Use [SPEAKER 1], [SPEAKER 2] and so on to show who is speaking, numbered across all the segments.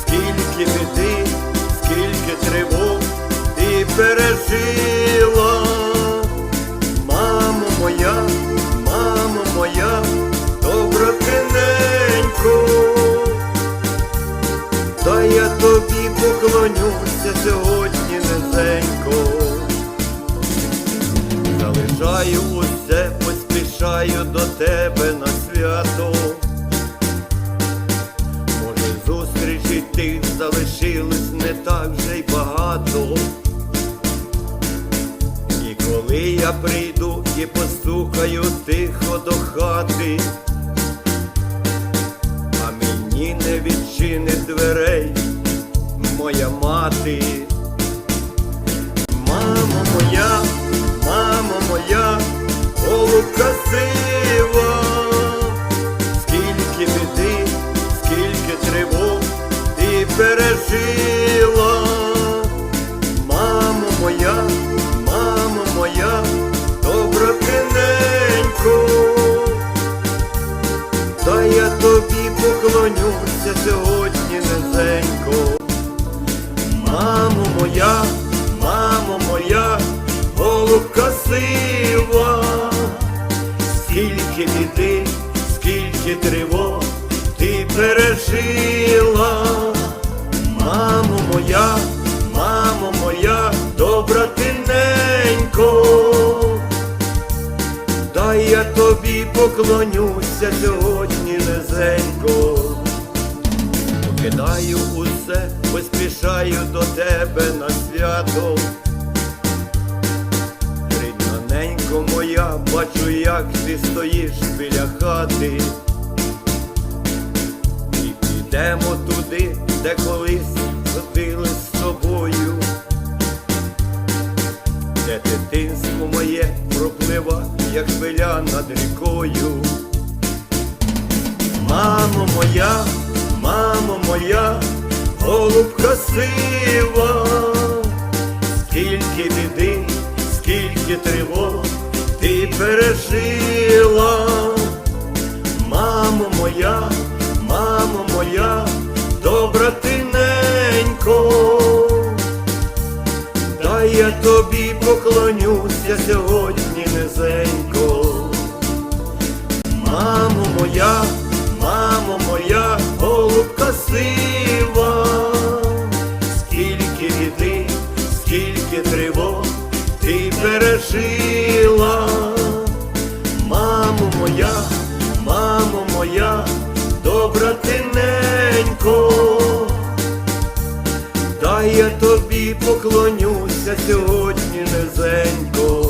[SPEAKER 1] скільки біди, скільки тривог ти пережила, мамо моя, мамо моя, добротиненько, та я тобі поклонюся сьогодні низенько. Залишаю усе, І коли я прийду і постукаю тихо до хати, а мені не відчинить дверей моя мати. Мамо моя, мамо моя, голубка сива, поклонюся сьогодні низенько. Мамо моя, мамо моя, голубка сива, скільки біди, скільки тривог ти пережила, мамо моя, мамо моя, добра ти ненько, дай я тобі поклонюся сьогодні низенько. Покидаю усе, поспішаю до тебе на свято. Рідноненько моя, бачу, як ти стоїш біля хати. І підемо туди, де колись ходили з тобою, де дитинство моє проплива, як хвиля над рікою. Мамо моя, мамо моя, голубка сива, скільки біди, скільки тривог ти пережила, мамо моя, мамо моя, добра ти ненько, дай я тобі поклонюся сьогодні низенько. Мамо моя, мамо моя, голубка моя, мамо моя, добра ти ненько, дай я тобі поклонюся сьогодні низенько.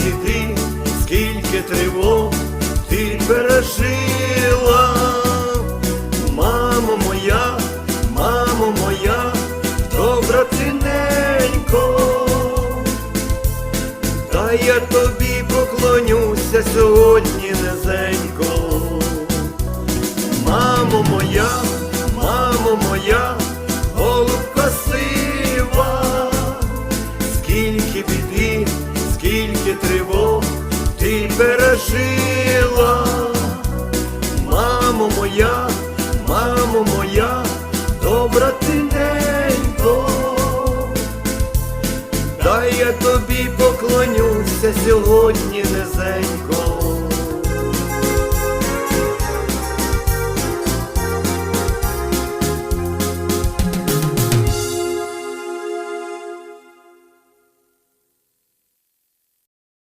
[SPEAKER 1] Скільки біди, скільки тривог ти пережила, мамо моя, мамо моя, добра ти ненько, та я тобі поклонюся сьогодні низенько. Мамо моя, мамо моя, пережила, мамо моя, мамо моя, добра ти ненько, дай я тобі поклонюся сьогодні низенько.